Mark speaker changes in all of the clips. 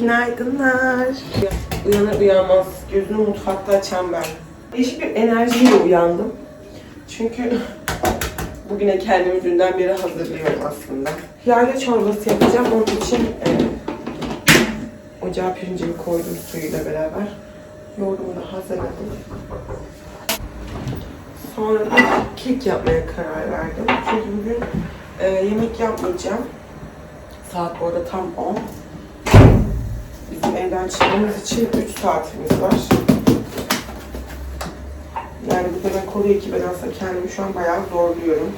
Speaker 1: Günaydınlar. Uyanır uyanmaz gözünü mutfakta açan ben. Değişik bir enerjiyle uyandım. Çünkü bugüne kendimi dünden beri hazırlıyorum aslında. Yayla çorbası yapacağım. Onun için e, ocağa pirincimi koydum suyuyla beraber. Yoğurdumu da hazırladım. Sonra da kek yapmaya karar verdim. Çünkü bugün e, yemek yapmayacağım. Saat bu arada tam 10. Evden çıkmamız için 3 saatimiz var. Yani bu demek oluyor ki ben aslında kendimi şu an bayağı zorluyorum.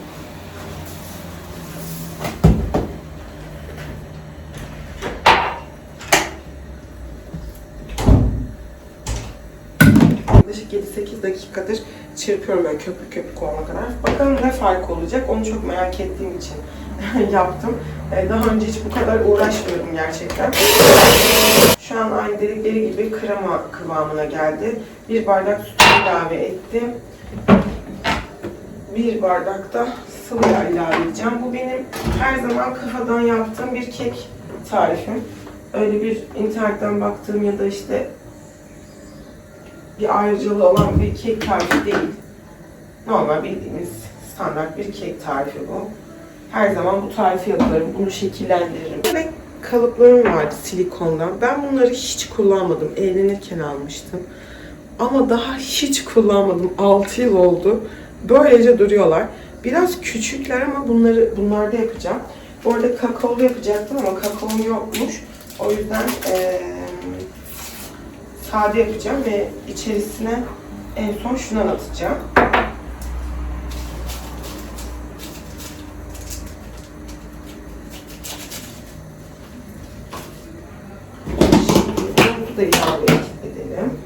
Speaker 1: Yaklaşık 7-8 dakikadır çırpıyorum böyle köpük köpük olana kadar. Bakalım ne fark olacak onu çok merak ettiğim için yaptım. Ee, Daha önce hiç bu kadar uğraşmıyordum gerçekten. Şu an aynı dedikleri gibi krema kıvamına geldi. Bir bardak süt ilave ettim. Bir bardak da sıvı yağ ilave edeceğim. Bu benim her zaman kafadan yaptığım bir kek tarifim. Öyle bir internetten baktığım ya da işte bir ayrıcalığı olan bir kek tarifi değil. Normal bildiğimiz standart bir kek tarifi bu. Her zaman bu tarifi yaparım, bunu şekillendiririm. Böyle kalıplarım vardı silikondan. Ben bunları hiç kullanmadım. Evlenirken almıştım. Ama daha hiç kullanmadım. 6 yıl oldu. Böylece duruyorlar. Biraz küçükler ama bunları bunlarda yapacağım. Bu arada kakaolu yapacaktım ama kakaom yokmuş. O yüzden eee sade yapacağım ve içerisine en son şundan atacağım. Şimdi bunu da ilave edelim.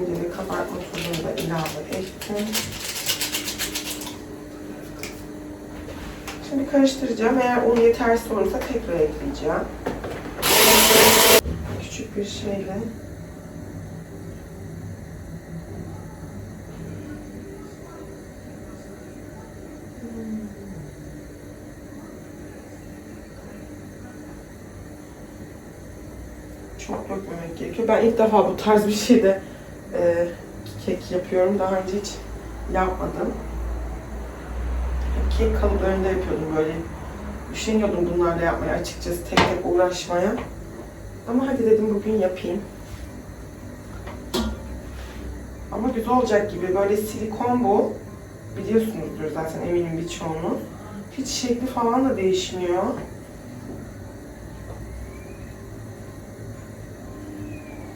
Speaker 1: Şimdi kabartma tozunu da ilave ettim. Şimdi karıştıracağım. Eğer un yetersiz olursa tekrar ekleyeceğim. Küçük bir şeyle. Çok dökmemek gerekiyor. Ben ilk defa bu tarz bir şeyde yapıyorum. Daha önce hiç yapmadım. Kek kalıplarında yapıyordum böyle. Üşeniyordum bunlarla yapmaya açıkçası tek tek uğraşmaya. Ama hadi dedim bugün yapayım. Ama güzel olacak gibi. Böyle silikon bu. Biliyorsunuzdur zaten eminim birçoğunuz. Hiç şekli falan da değişmiyor.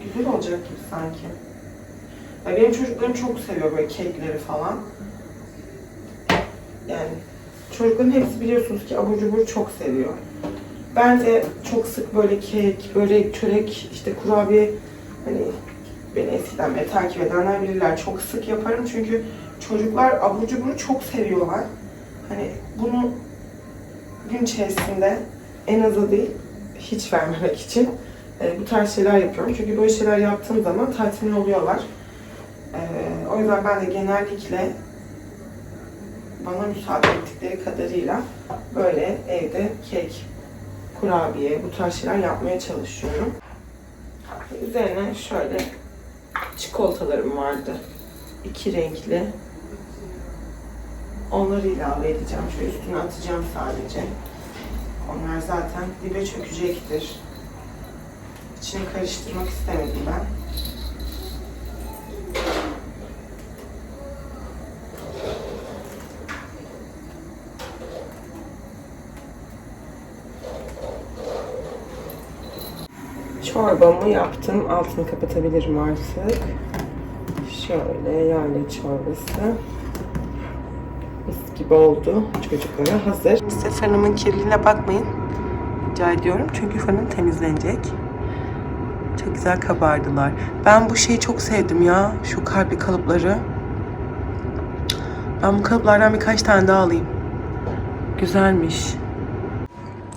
Speaker 1: Güzel olacak gibi sanki. Ya benim çocuklarım çok seviyor böyle kekleri falan. Yani çocukların hepsi biliyorsunuz ki abur cubur çok seviyor. Ben de çok sık böyle kek, börek, çörek, işte kurabiye hani beni eskiden beri takip edenler bilirler. Çok sık yaparım çünkü çocuklar abur cuburu çok seviyorlar. Hani bunu gün içerisinde en azı değil hiç vermemek için e, bu tarz şeyler yapıyorum. Çünkü böyle şeyler yaptığım zaman tatmin oluyorlar. E, o yüzden ben de genellikle bana müsaade ettikleri kadarıyla böyle evde kek, kurabiye, bu tarz şeyler yapmaya çalışıyorum. Üzerine şöyle çikolatalarım vardı. iki renkli. Onları ilave edeceğim. Şöyle üstüne atacağım sadece. Onlar zaten dibe çökecektir. İçine karıştırmak istemedim ben. Çorbamı yaptım. Altını kapatabilirim artık. Şöyle yayla çorbası. Mis gibi oldu. Çocuklara hazır. Size fırınımın kirliliğine bakmayın. Rica ediyorum. Çünkü fırın temizlenecek. Çok güzel kabardılar. Ben bu şeyi çok sevdim ya. Şu kalpli kalıpları. Ben bu kalıplardan birkaç tane daha alayım. Güzelmiş.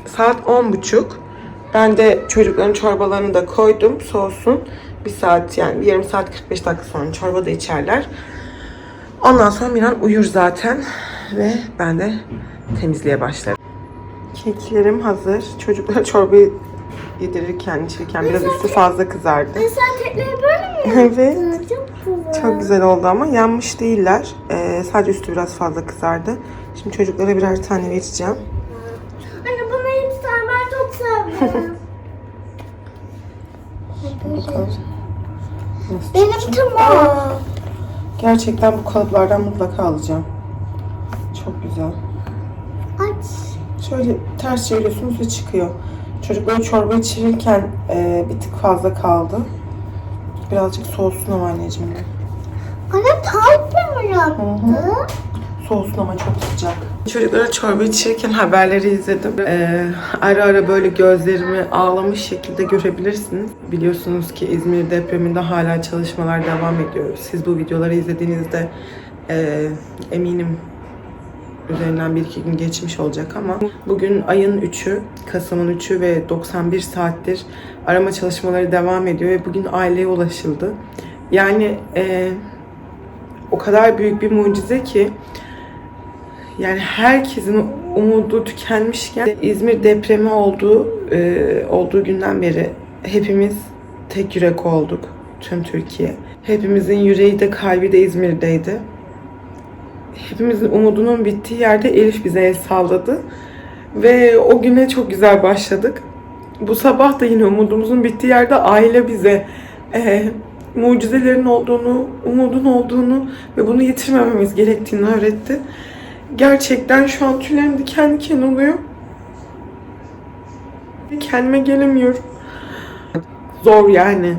Speaker 1: Saat on buçuk. Ben de çocukların çorbalarını da koydum soğusun. bir saat yani bir yarım saat 45 dakika sonra çorba da içerler. Ondan sonra Miran uyur zaten ve ben de temizliğe başlarım. Keklerim hazır. Çocuklara çorbayı yedirirken, içirirken biraz üstü fazla kızardı.
Speaker 2: Sen tekneyi böyle mi
Speaker 1: Evet.
Speaker 2: Çok güzel.
Speaker 1: Çok güzel oldu ama yanmış değiller. Ee, sadece üstü biraz fazla kızardı. Şimdi çocuklara birer tane vereceğim.
Speaker 2: Anne bana lütfen ben çok seviyorum. Benim tamam.
Speaker 1: Gerçekten bu kalıplardan mutlaka alacağım. Çok güzel.
Speaker 2: Aç.
Speaker 1: Şöyle ters çeviriyorsunuz ve çıkıyor. Çocuklar çorba içirirken e, bir tık fazla kaldı. Birazcık soğusun ama anneciğim.
Speaker 2: Anne tayt mi yaptı?
Speaker 1: Soğusun ama çok sıcak. Çocuklara çorba içirirken haberleri izledim. Ee, ara ara böyle gözlerimi ağlamış şekilde görebilirsiniz. Biliyorsunuz ki İzmir depreminde hala çalışmalar devam ediyor. Siz bu videoları izlediğinizde e, eminim üzerinden bir iki gün geçmiş olacak ama bugün ayın 3'ü, Kasım'ın 3'ü ve 91 saattir arama çalışmaları devam ediyor ve bugün aileye ulaşıldı. Yani e, o kadar büyük bir mucize ki yani herkesin umudu tükenmişken İzmir depremi olduğu e, olduğu günden beri hepimiz tek yürek olduk tüm Türkiye. Hepimizin yüreği de kalbi de İzmir'deydi. Hepimizin umudunun bittiği yerde Elif bize el salladı. Ve o güne çok güzel başladık. Bu sabah da yine umudumuzun bittiği yerde aile bize e, mucizelerin olduğunu, umudun olduğunu ve bunu yitirmememiz gerektiğini öğretti. Gerçekten şu an tüylerim diken diken oluyor. Kendime gelemiyorum. Zor yani.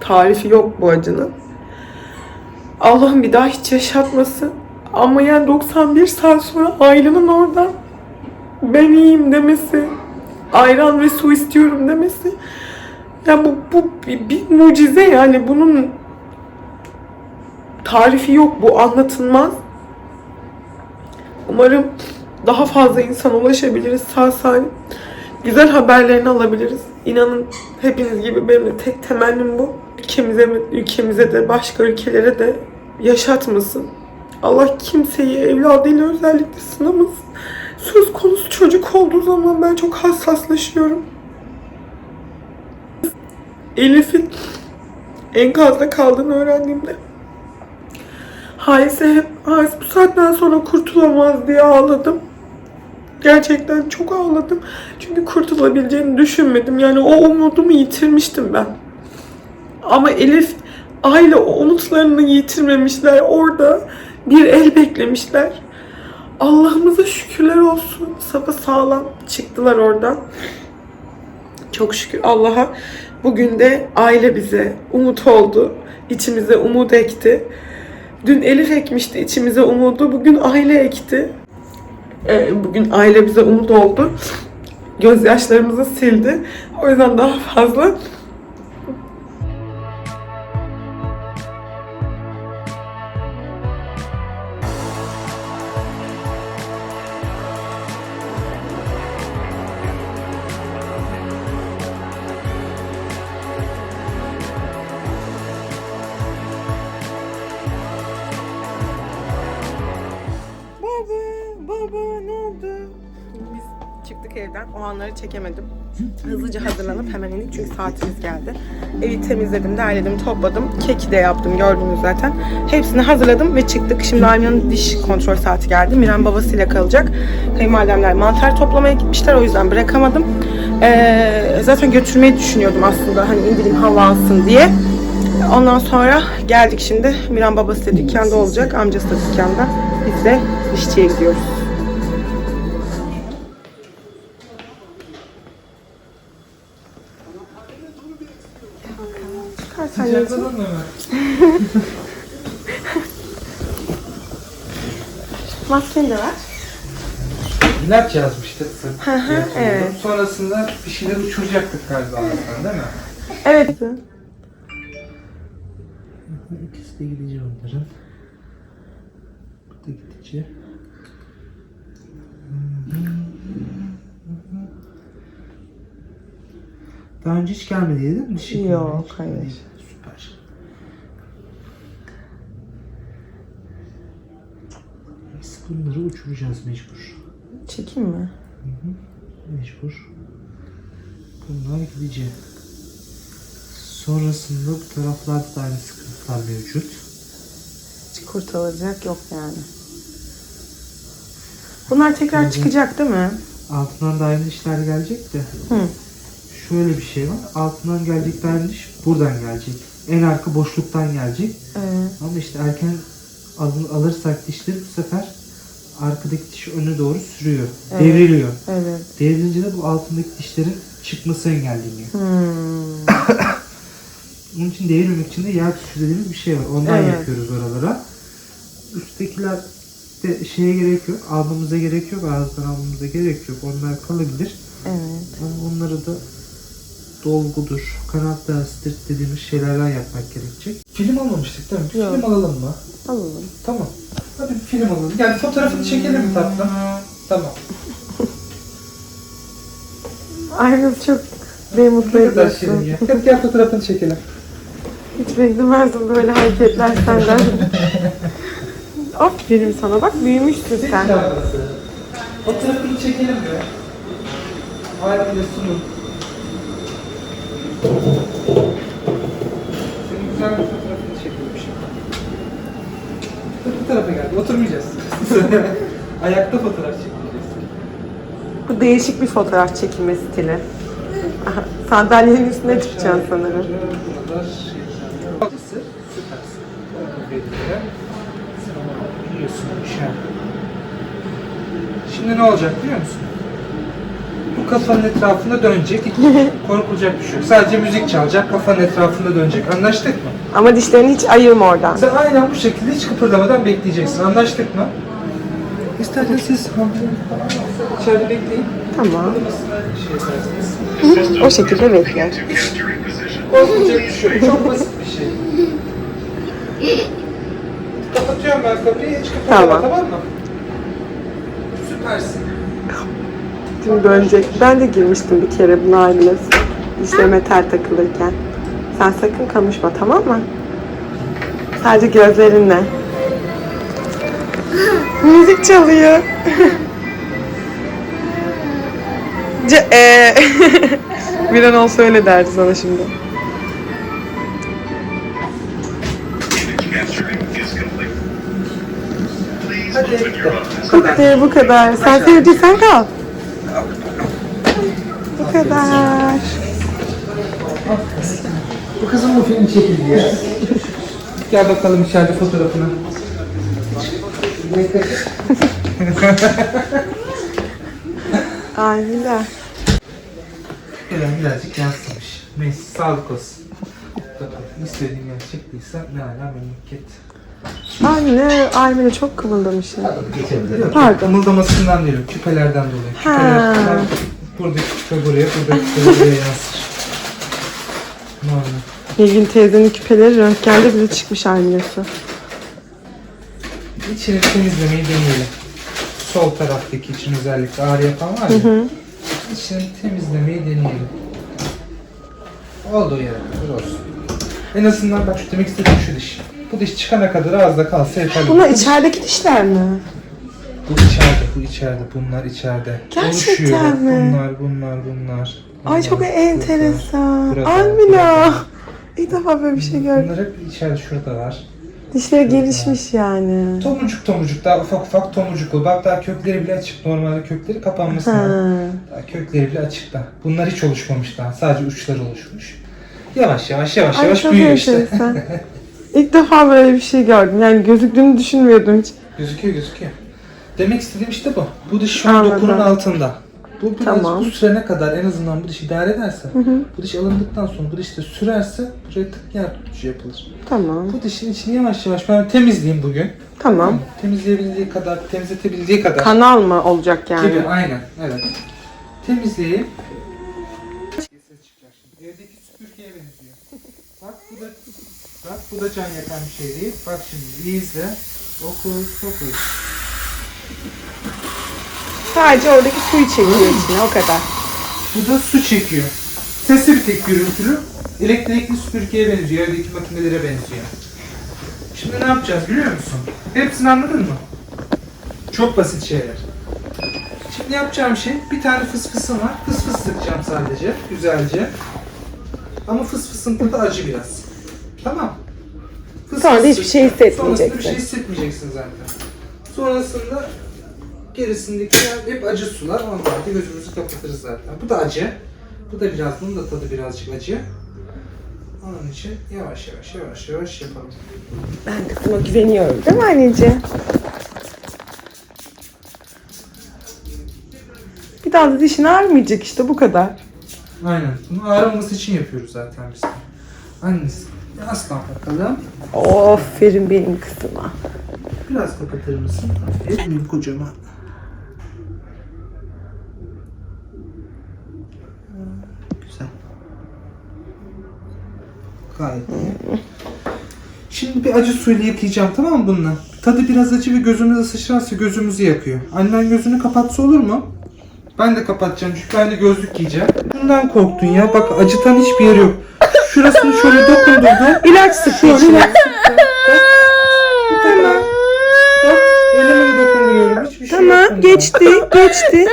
Speaker 1: Tarifi yok bu acının. Allah'ım bir daha hiç yaşatmasın. Ama yani 91 saat sonra ailenin orada ben iyiyim demesi, ayran ve su istiyorum demesi. Ya bu, bu bir, bir mucize yani bunun tarifi yok bu anlatılmaz. Umarım daha fazla insan ulaşabiliriz sağ salim. Güzel haberlerini alabiliriz. İnanın hepiniz gibi benim de tek temennim bu. Ülkemize, ülkemize de başka ülkelere de yaşatmasın. Allah kimseyi evladıyla özellikle sınamasın. Söz konusu çocuk olduğu zaman ben çok hassaslaşıyorum. Elif'in enkazda kaldığını öğrendiğimde Haise hep Hais bu saatten sonra kurtulamaz diye ağladım. Gerçekten çok ağladım. Çünkü kurtulabileceğini düşünmedim. Yani o umudumu yitirmiştim ben. Ama Elif aile umutlarını yitirmemişler. Orada bir el beklemişler. Allah'ımıza şükürler olsun. Sapa sağlam çıktılar oradan. Çok şükür Allah'a. Bugün de aile bize umut oldu. İçimize umut ekti. Dün Elif ekmişti içimize umudu. Bugün aile ekti. Ee, bugün aile bize umut oldu. Gözyaşlarımızı sildi. O yüzden daha fazla çekemedim. Hızlıca hazırlanıp hemen indik çünkü saatimiz geldi. Evi temizledim, derledim, topladım. Keki de yaptım gördünüz zaten. Hepsini hazırladım ve çıktık. Şimdi Almina'nın diş kontrol saati geldi. Miran babasıyla kalacak. Kayınvalidemler mantar toplamaya gitmişler. O yüzden bırakamadım. Ee, zaten götürmeyi düşünüyordum aslında. Hani indireyim hava alsın diye. Ondan sonra geldik şimdi. Miran babası da dükkanda olacak. Amcası da dükkanda. Biz de dişçiye gidiyoruz. Yazını. Maskeni de ver.
Speaker 3: İlaç yazmıştık
Speaker 1: Hı hı, evet.
Speaker 3: Sonrasında bir şeyler uçuracaktık galiba Allah'tan değil mi?
Speaker 1: Evet.
Speaker 3: İkisi de gidici onların. Bu da gidici. Daha önce hiç gelmedi değil mi? Dişi
Speaker 1: Yok,
Speaker 3: kullanma hiç
Speaker 1: hayır.
Speaker 3: gelmedi. Süper. Biz bunları uçuracağız mecbur.
Speaker 1: Çekeyim mi?
Speaker 3: Mecbur. Bunlar gidecek. Sonrasında bu taraflarda da aynı sıkıntılar mevcut.
Speaker 1: Hiç kurtarılacak yok yani. Bunlar tekrar çıkacak değil mi?
Speaker 3: Altından da aynı işler gelecek de.
Speaker 1: Hı.
Speaker 3: Şöyle bir şey var. Altından gelecek aynı iş buradan gelecek. En arka boşluktan gelecek.
Speaker 1: Evet.
Speaker 3: Ama işte erken al- alırsak dişleri bu sefer arkadaki diş öne doğru sürüyor.
Speaker 1: Evet.
Speaker 3: Devriliyor.
Speaker 1: Evet.
Speaker 3: Devrilince de bu altındaki dişlerin çıkması engelleniyor.
Speaker 1: Hmm.
Speaker 3: Bunun için devrilmek için de yer tuşu dediğimiz bir şey var. Ondan
Speaker 1: Evet.
Speaker 3: yapıyoruz oralara. Üsttekiler de şeye gerek yok. Almamıza gerek yok. Ağızdan almamıza gerek yok. Onlar kalabilir.
Speaker 1: Evet.
Speaker 3: Ama onları da dolgudur, kanat dersidir dediğimiz şeylerden yapmak gerekecek. Film almamıştık değil mi?
Speaker 1: Yok.
Speaker 3: film alalım mı?
Speaker 1: Alalım.
Speaker 3: Tamam. Hadi bir film alalım. Yani fotoğrafını çekelim mi tatlım? Tamam.
Speaker 1: Ay çok beni mutlu
Speaker 3: Ne kadar şirin
Speaker 1: ediyorsun.
Speaker 3: ya. Hep gel fotoğrafını çekelim.
Speaker 1: Hiç beklemezdim böyle hareketler senden. Aferin sana bak büyümüşsün sen.
Speaker 3: Fotoğrafını çekelim mi? Aile sunum. Senin güzel bir fotoğrafını çekelim şimdi. Dur bu tarafa geldi. Oturmayacağız. Ayakta fotoğraf çekeceğiz.
Speaker 1: Bu değişik bir fotoğraf çekilme stili. Aha, Sandalyenin üstüne çıkacaksın sanırım.
Speaker 3: Şey. Süpersin. Biliyorsun. Şimdi ne olacak biliyor musun? Bu kafanın etrafında dönecek. Korkulacak bir şey yok. Sadece müzik çalacak, kafanın etrafında dönecek. Anlaştık mı?
Speaker 1: Ama dişlerini hiç ayırma oradan.
Speaker 3: Sen aynen bu şekilde hiç kıpırdamadan bekleyeceksin. Anlaştık mı? İsterseniz siz içeride bekleyin.
Speaker 1: Tamam.
Speaker 3: Şey.
Speaker 1: O şekilde bekle.
Speaker 3: Korkulacak bir şey yok. Çok basit bir şey. Kapatıyorum ben kapıyı. Hiç kıpırdama
Speaker 1: Tamam.
Speaker 3: tamam mı? Süpersin.
Speaker 1: Şimdi dönecek. Ben de girmiştim bir kere buna ailesi. Dişlerime tel takılırken. Sen sakın konuşma tamam mı? Sadece gözlerinle. Müzik çalıyor. Ce e Bir an olsa öyle derdi sana şimdi.
Speaker 3: Hadi bu kadar.
Speaker 1: Sen sevdiysen kal. Kadar.
Speaker 3: Bu kızın bu film çekildi ya. Gel bakalım içeride fotoğrafına.
Speaker 1: Aynen.
Speaker 3: Eren birazcık yansımış. Neyse sağlık olsun. İstediğin yer çıktıysa ne ala memleket.
Speaker 1: Anne, Aymine çok kımıldamışım.
Speaker 3: Yok,
Speaker 1: Pardon.
Speaker 3: Kımıldamasından değil, küpelerden dolayı.
Speaker 1: Ha.
Speaker 3: Küpeler, buradaki küpe buraya, buradaki küpe buraya yansır. Normal.
Speaker 1: Nilgün teyzenin küpeleri röntgende bile çıkmış Aymine'si.
Speaker 3: İçini temizlemeyi deneyelim. Sol taraftaki için özellikle ağrı yapan var ya. İçini temizlemeyi deneyelim. Olduğu yere kadar olsun. En azından bak şu demek istediğim şu diş. Bu diş çıkana kadar ağızda kalsa yeterli.
Speaker 1: Bunlar içerideki dişler mi?
Speaker 3: Bu içeride, bu içeride, bunlar içeride.
Speaker 1: Gerçekten
Speaker 3: Oluşuyor.
Speaker 1: mi?
Speaker 3: Bunlar, bunlar, bunlar.
Speaker 1: Ay çok
Speaker 3: bunlar,
Speaker 1: enteresan.
Speaker 3: burada, burada.
Speaker 1: İlk defa böyle bir şey gördüm.
Speaker 3: Bunlar hep içeride şurada var.
Speaker 1: Dişleri gelişmiş yani.
Speaker 3: Tomucuk tomucuk daha ufak ufak tomucuk ol. Bak daha kökleri bile açık. Normalde kökleri lazım. Daha kökleri bile açık daha. Bunlar hiç oluşmamış daha. Sadece uçları oluşmuş. Yavaş yavaş yavaş
Speaker 1: Ay
Speaker 3: yavaş büyüyor işte.
Speaker 1: İlk defa böyle bir şey gördüm. Yani gözüktüğünü düşünmüyordum hiç.
Speaker 3: Gözüküyor gözüküyor. Demek istediğim işte bu. Bu diş şu an
Speaker 1: Anladım.
Speaker 3: dokunun altında. Bu biraz
Speaker 1: Tamam.
Speaker 3: bu sürene kadar en azından bu diş idare ederse, bu diş alındıktan sonra bu diş de sürerse buraya tık yer tutucu yapılır.
Speaker 1: Tamam.
Speaker 3: Bu dişin içini yavaş yavaş ben temizleyeyim bugün.
Speaker 1: Tamam.
Speaker 3: Temizleyebildiği kadar, temizletebildiği kadar.
Speaker 1: Kanal mı olacak yani?
Speaker 3: Gibi aynen evet. Temizleyip ses çıkacak şimdi. Evdeki süpürgeye benziyor. Bak bu da bak bu da can yakan bir şey değil. Bak şimdi izle. Okus okus.
Speaker 1: Sadece oradaki suyu çekiyor içine o kadar.
Speaker 3: Bu da su çekiyor. Sesi bir tek gürültülü. Elektrikli süpürgeye benziyor. Evdeki makinelere benziyor. Şimdi ne yapacağız biliyor musun? Hepsini anladın mı? Çok basit şeyler. Şimdi yapacağım şey bir tane fıs fısım var. Fıs fıs sıkacağım sadece. Güzelce. Ama fıs fısın tadı acı biraz. Tamam. Fıs
Speaker 1: Sonra da hiçbir şey
Speaker 3: sık. Sonrasında bir
Speaker 1: hissetmeyeceksin.
Speaker 3: şey hissetmeyeceksin zaten. Sonrasında gerisindekiler hep acı sular. Ondan da gözümüzü kapatırız zaten. Bu da acı. Bu da biraz, bunun da tadı birazcık acı. Onun için yavaş yavaş yavaş yavaş yapalım.
Speaker 1: Ben kızıma güveniyorum değil mi anneciğim? Bir daha da dişin ağrımayacak işte bu kadar.
Speaker 3: Aynen. Bunu ağrımaması için yapıyoruz zaten biz. de. Annesi. Aslan bakalım.
Speaker 1: Aferin benim kızıma.
Speaker 3: Biraz kapatır mısın? Aferin benim kocama. Güzel. Gayet iyi. Şimdi bir acı suyla yıkayacağım tamam mı bununla? Tadı biraz acı ve gözümüze sıçrarsa gözümüzü yakıyor. Annen gözünü kapatsa olur mu? Ben de kapatacağım çünkü ben de gözlük giyeceğim. Bundan korktun ya. Bak acıtan hiçbir yer yok. Şurasını şöyle dokundurdu.
Speaker 1: İlaç sıkıyor.
Speaker 3: İlaç Tamam. Bak elime de dokunmuyorum. Hiçbir şey
Speaker 1: Tamam
Speaker 3: bunda.
Speaker 1: geçti geçti.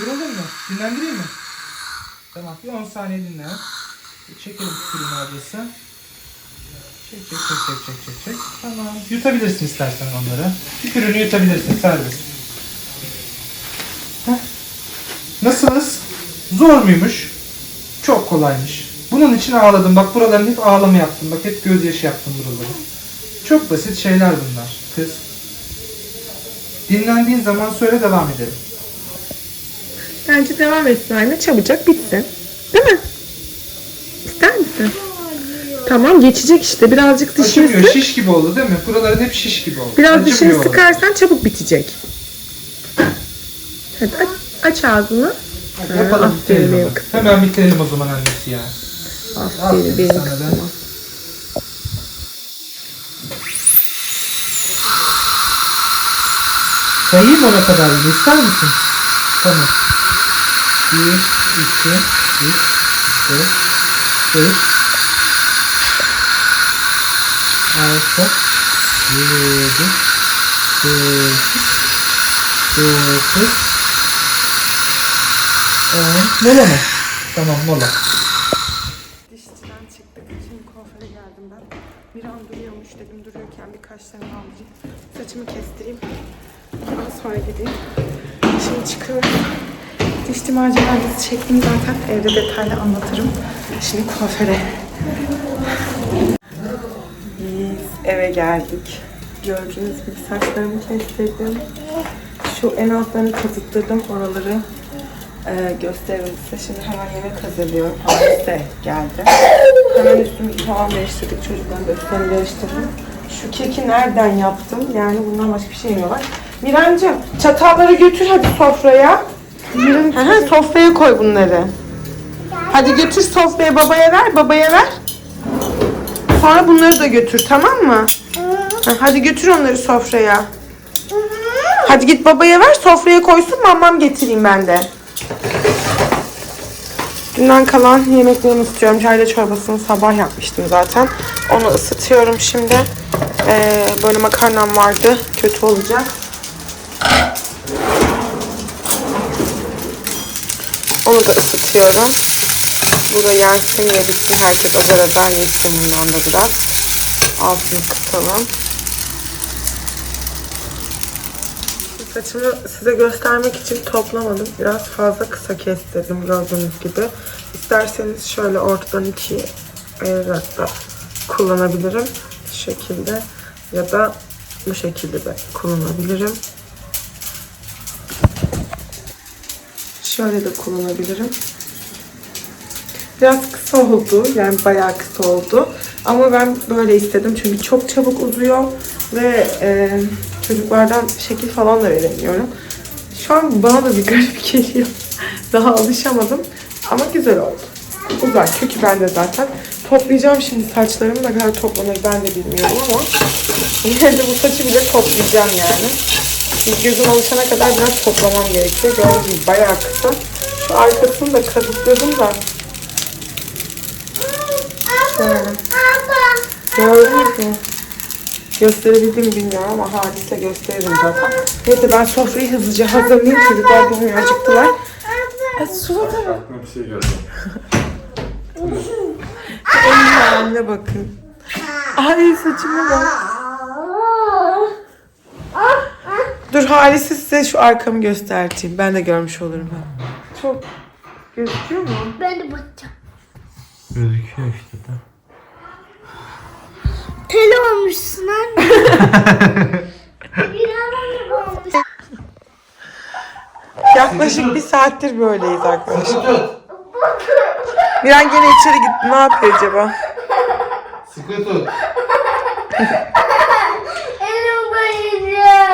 Speaker 3: Yoruldun mu? Dinlendireyim mi? Tamam bir 10 saniye dinlen. Çekelim tükürüğün ablası. Çek çek çek çek çek çek çek. Tamam. Yutabilirsin istersen onları. Tükürüğünü yutabilirsin serbest. Heh. Nasılız? Zor muymuş? Çok kolaymış. Bunun için ağladım. Bak buraların hep ağlama yaptım. Bak hep gözyaşı yaptım buraları. Çok basit şeyler bunlar. Kız. Dinlendiğin zaman söyle devam edelim.
Speaker 1: Bence devam etsin anne çabucak bitsin. Değil mi? İster misin? Tamam geçecek işte birazcık dişini
Speaker 3: Acımıyor.
Speaker 1: sık.
Speaker 3: Şiş gibi oldu değil mi? Buraların hep şiş gibi oldu.
Speaker 1: Biraz dişini
Speaker 3: Acımıyor.
Speaker 1: sıkarsan çabuk bitecek. Hadi aç, aç ağzını.
Speaker 3: Hadi yapalım
Speaker 1: Aferin
Speaker 3: bitirelim. Hemen bitirelim o zaman annesi ya.
Speaker 1: Aferin benim kızıma.
Speaker 3: Sayayım ona kadar yine ister misin? Tamam. 1, 2, 3, 4, 5, 6, 7, 8, 9, 10. Mola mı? Tamam mola.
Speaker 1: Dişçiden çıktık. Şimdi kuaföre geldim ben. Bir an duruyormuş dedim duruyorken bir kaşlarımı aldırayım. Saçımı kestireyim. Ondan sonra gideyim. Şimdi çıkıyorum. Diş macerası çektim zaten. Evde detaylı anlatırım. Şimdi kuaföre. Biz eve geldik. Gördüğünüz gibi saçlarımı kestirdim. Şu en altlarını kazıttırdım oraları e, göstereyim size. Şimdi hemen yemek hazırlıyorum. Paris de geldi. Hemen üstümüzü falan değiştirdik. Çocukların da üstlerini değiştirdim. Şu keki nereden yaptım? Yani bundan başka bir şey mi var? Mirancığım çatalları götür hadi sofraya. Hı, sofraya koy bunları. Hadi götür sofraya babaya ver, babaya ver. Sonra bunları da götür tamam mı? Hadi götür onları sofraya. Hadi git babaya ver sofraya koysun mamam getireyim ben de. Dünden kalan yemeklerimi ısıtıyorum. Çayla çorbasını sabah yapmıştım zaten. Onu ısıtıyorum şimdi. Ee, böyle makarnam vardı. Kötü olacak. Onu da ısıtıyorum. Bu da yensin ye bitsin. Herkes azar azar yesin bundan da biraz. Altını kısalım. Saçımı size göstermek için toplamadım. Biraz fazla kısa kestirdim gördüğünüz gibi. İsterseniz şöyle ortadan ikiye ayırarak da kullanabilirim. Şu şekilde ya da bu şekilde de kullanabilirim. Şöyle de kullanabilirim. Biraz kısa oldu. Yani bayağı kısa oldu. Ama ben böyle istedim. Çünkü çok çabuk uzuyor. Ve e, çocuklardan şekil falan da veremiyorum. Şu an bana da bir garip geliyor. Daha alışamadım. Ama güzel oldu. Uzar. Kökü bende zaten. Toplayacağım şimdi saçlarımı ne kadar toplanır ben de bilmiyorum ama yine bu saçı bile toplayacağım yani. Çünkü gözüm alışana kadar biraz toplamam gerekiyor. Gördüğünüz gibi bayağı kısa. Şu arkasını da kazıkladım da Gördünüz mü? Gösterebildim mi bilmiyorum ama hadise gösteririm zaten. Neyse ben sofrayı hızlıca hazırlayayım. Çocuklar bilmiyor acıktılar. Ay, Surat'a bak.
Speaker 4: Aklıma bir şey geldi.
Speaker 1: Anne bakın. Ay saçıma bak. Dur Halise size şu arkamı göstereyim. Ben de görmüş olurum. Çok gözüküyor mu?
Speaker 2: Ben de bakacağım.
Speaker 4: Gözüküyor işte de.
Speaker 2: Tel olmuşsun anne. Bir an olmuş.
Speaker 1: Yaklaşık bir saattir böyleyiz arkadaşlar. Miran gene içeri gitti. Ne yapıyor acaba?
Speaker 3: Sıkı tut.
Speaker 2: Elim bayılıyor.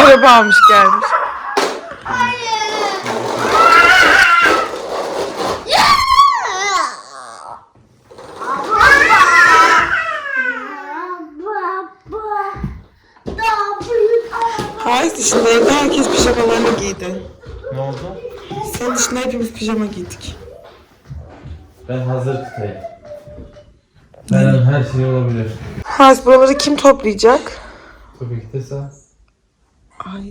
Speaker 1: Araba almış gelmiş.
Speaker 2: Baba. Daha büyük araba.
Speaker 1: Hayır dışında evde herkes pijamalarını giydi.
Speaker 4: Ne oldu?
Speaker 1: Sen dışında hepimiz pijama giydik.
Speaker 4: Ben hazır tutayım. An her şey olabilir.
Speaker 1: Hayır buraları kim toplayacak?
Speaker 4: Tabii ki de sen.
Speaker 1: Ay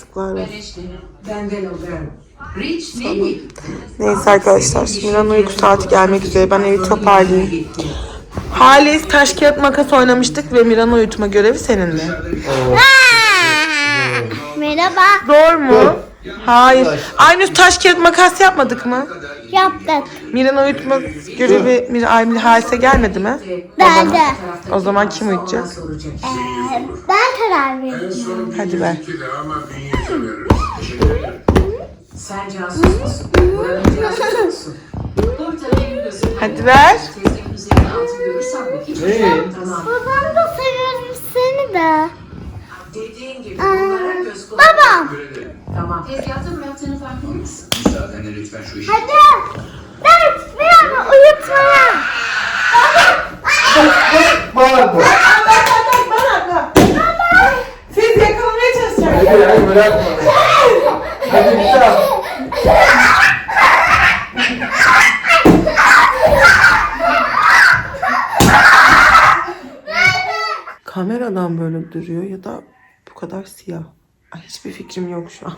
Speaker 1: sıklar olsun.
Speaker 5: Ben nereye gitti?
Speaker 1: Neyse arkadaşlar Miran'ın uyku saati gelmek üzere. Ben evi toparlayayım. Halis taş kağıt makas oynamıştık ve Miran'ı uyutma görevi seninle.
Speaker 2: Merhaba.
Speaker 1: Doğru mu? Hayır. Aynı taş kağıt makas yapmadık mı?
Speaker 2: Yaptık.
Speaker 1: Miran'ı uyutma görevi Mira Aymil Halis'e gelmedi mi?
Speaker 2: Ben de.
Speaker 1: O zaman kim uyutacak?
Speaker 2: Ee, ben karar vereceğim.
Speaker 1: Hadi ver.
Speaker 5: Sen casus musun? Buranın casusu musun? Doktor tabii gözüm.
Speaker 1: Hadi ver.
Speaker 5: Tezgahın üzerine altı görürsem bu hiç
Speaker 3: Hey.
Speaker 5: Tamam.
Speaker 2: Babam da seviyorum seni de.
Speaker 5: Dediğin gibi bunlara göz kulak.
Speaker 2: Babam.
Speaker 5: Tamam. Tezgahta bıraktığını farkında mısın?
Speaker 6: Müsaadenle lütfen şu işi.
Speaker 2: Hadi. Dert bir ama uyutmaya.
Speaker 3: Bağırma.
Speaker 1: Siz yakalamaya çalışacaksınız.
Speaker 3: Hadi hadi bırakma. Hadi bir daha.
Speaker 1: Kameradan böyle duruyor ya da kadar siyah. Ay, hiçbir fikrim yok şu an.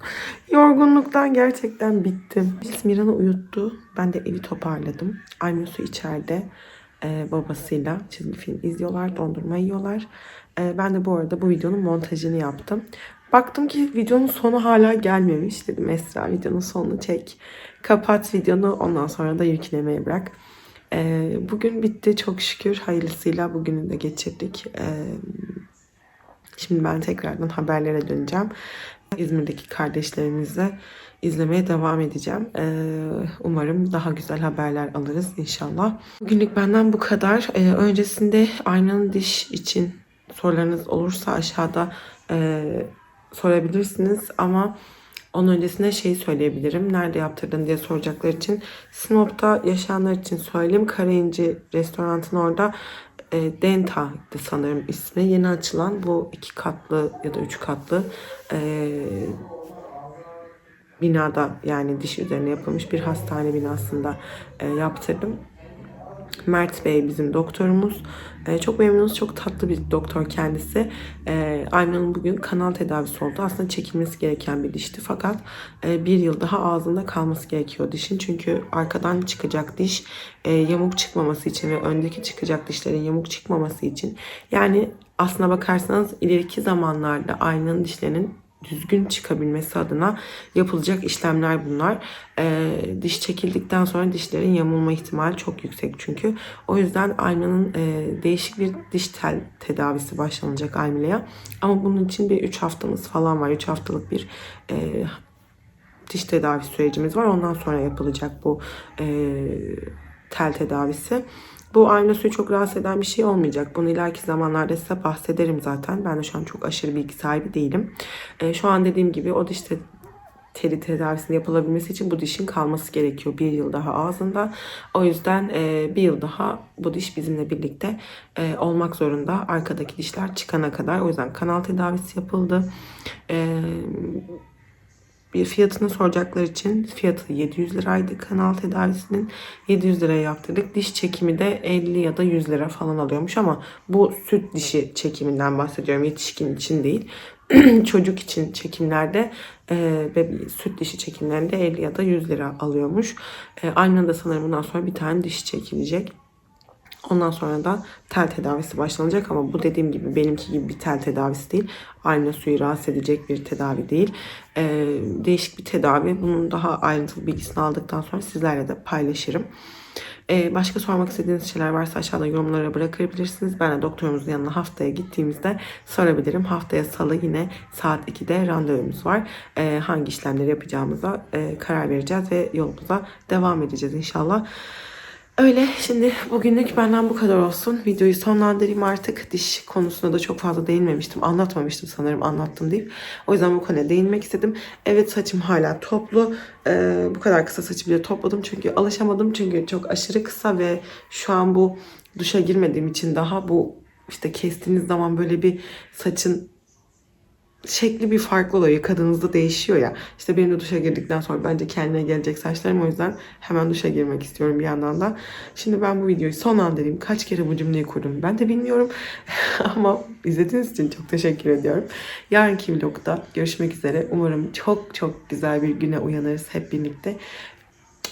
Speaker 1: Yorgunluktan gerçekten bittim. Biz Miran'ı uyuttu. Ben de evi toparladım. Aymusu içeride e, babasıyla çizgi film izliyorlar, dondurma yiyorlar. E, ben de bu arada bu videonun montajını yaptım. Baktım ki videonun sonu hala gelmemiş. Dedim Esra videonun sonunu çek. Kapat videonu ondan sonra da yüklemeye bırak. E, bugün bitti çok şükür. Hayırlısıyla bugünü de geçirdik. E, Şimdi ben tekrardan haberlere döneceğim. İzmir'deki kardeşlerimizle izlemeye devam edeceğim. Ee, umarım daha güzel haberler alırız inşallah. Bugünlük benden bu kadar. Ee, öncesinde aynanın diş için sorularınız olursa aşağıda e, sorabilirsiniz ama onun öncesinde şey söyleyebilirim. Nerede yaptırdın diye soracaklar için. Sinop'ta yaşayanlar için söyleyeyim. Karayinci restoranın orada e, Denta'ydı sanırım ismi. Yeni açılan bu iki katlı ya da üç katlı e, binada yani diş üzerine yapılmış bir hastane binasında e, yaptırdım. Mert Bey bizim doktorumuz. Ee, çok memnunuz. Çok tatlı bir doktor kendisi. Ee, Aynanın bugün kanal tedavisi oldu. Aslında çekilmesi gereken bir dişti. Fakat e, bir yıl daha ağzında kalması gerekiyor dişin. Çünkü arkadan çıkacak diş e, yamuk çıkmaması için ve öndeki çıkacak dişlerin yamuk çıkmaması için. Yani aslına bakarsanız ileriki zamanlarda aynanın dişlerinin düzgün çıkabilmesi adına yapılacak işlemler bunlar. Ee, diş çekildikten sonra dişlerin yamulma ihtimali çok yüksek çünkü. O yüzden aynanın e, değişik bir diş tel tedavisi başlanacak Almile'ye. Ama bunun için bir 3 haftamız falan var. 3 haftalık bir e, diş tedavi sürecimiz var. Ondan sonra yapılacak bu e, tel tedavisi. Bu ayna suyu çok rahatsız eden bir şey olmayacak. Bunu ileriki zamanlarda size bahsederim zaten. Ben de şu an çok aşırı bilgi sahibi değilim. E, şu an dediğim gibi o diş te- teli tedavisinin yapılabilmesi için bu dişin kalması gerekiyor. Bir yıl daha ağzında. O yüzden e, bir yıl daha bu diş bizimle birlikte e, olmak zorunda. Arkadaki dişler çıkana kadar. O yüzden kanal tedavisi yapıldı. E, bir fiyatını soracaklar için fiyatı 700 liraydı kanal tedavisinin. 700 liraya yaptırdık. Diş çekimi de 50 ya da 100 lira falan alıyormuş ama bu süt dişi çekiminden bahsediyorum. Yetişkin için değil. Çocuk için çekimlerde e, ve süt dişi çekimlerinde 50 ya da 100 lira alıyormuş. E, aynı anda sanırım bundan sonra bir tane diş çekilecek. Ondan sonra da tel tedavisi başlanacak ama bu dediğim gibi benimki gibi bir tel tedavisi değil. Ayna suyu rahatsız edecek bir tedavi değil. Ee, değişik bir tedavi. Bunun daha ayrıntılı bilgisini aldıktan sonra sizlerle de paylaşırım. Ee, başka sormak istediğiniz şeyler varsa aşağıda yorumlara bırakabilirsiniz. Ben de doktorumuzun yanına haftaya gittiğimizde sorabilirim. Haftaya salı yine saat 2'de randevumuz var. Ee, hangi işlemleri yapacağımıza e, karar vereceğiz ve yolumuza devam edeceğiz inşallah. Öyle şimdi bugünlük benden bu kadar olsun. Videoyu sonlandırayım artık. Diş konusunda da çok fazla değinmemiştim. Anlatmamıştım sanırım anlattım deyip. O yüzden bu konuya değinmek istedim. Evet saçım hala toplu. Ee, bu kadar kısa saçı bile topladım. Çünkü alışamadım. Çünkü çok aşırı kısa ve şu an bu duşa girmediğim için daha bu işte kestiğiniz zaman böyle bir saçın şekli bir farklı oluyor. Kadınızda değişiyor ya. İşte benim de duşa girdikten sonra bence kendine gelecek saçlarım. O yüzden hemen duşa girmek istiyorum bir yandan da. Şimdi ben bu videoyu sonlandırayım. Kaç kere bu cümleyi kurdum ben de bilmiyorum. Ama izlediğiniz için çok teşekkür ediyorum. Yarınki vlogda görüşmek üzere. Umarım çok çok güzel bir güne uyanırız hep birlikte.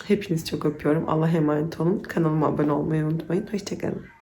Speaker 1: Hepinizi çok öpüyorum. Allah'a emanet olun. Kanalıma abone olmayı unutmayın. Hoşçakalın.